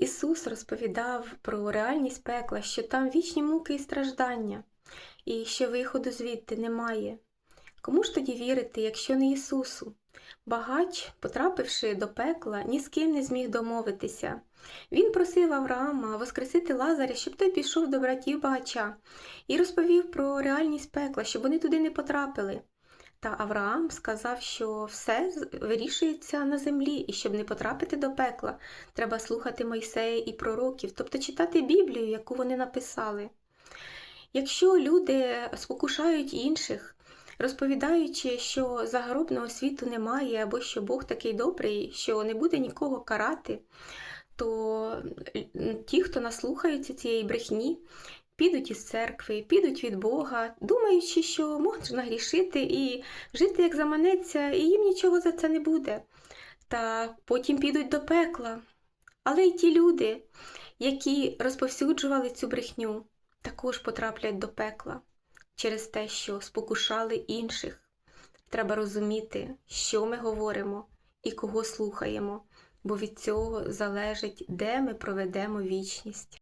Ісус розповідав про реальність пекла, що там вічні муки і страждання, і що виходу звідти немає. Кому ж тоді вірити, якщо не Ісусу? Багач, потрапивши до пекла, ні з ким не зміг домовитися. Він просив Авраама воскресити Лазаря, щоб той пішов до братів багача, і розповів про реальність пекла, щоб вони туди не потрапили. Та Авраам сказав, що все вирішується на землі, і щоб не потрапити до пекла, треба слухати Мойсея і пророків, тобто читати Біблію, яку вони написали. Якщо люди спокушають інших, розповідаючи, що загробного світу немає, або що Бог такий добрий, що не буде нікого карати, то ті, хто наслухаються цієї брехні, підуть із церкви, підуть від Бога, думаючи, що можна грішити і жити як заманеться, і їм нічого за це не буде. Та потім підуть до пекла. Але й ті люди, які розповсюджували цю брехню, також потраплять до пекла через те, що спокушали інших. Треба розуміти, що ми говоримо і кого слухаємо, бо від цього залежить, де ми проведемо вічність.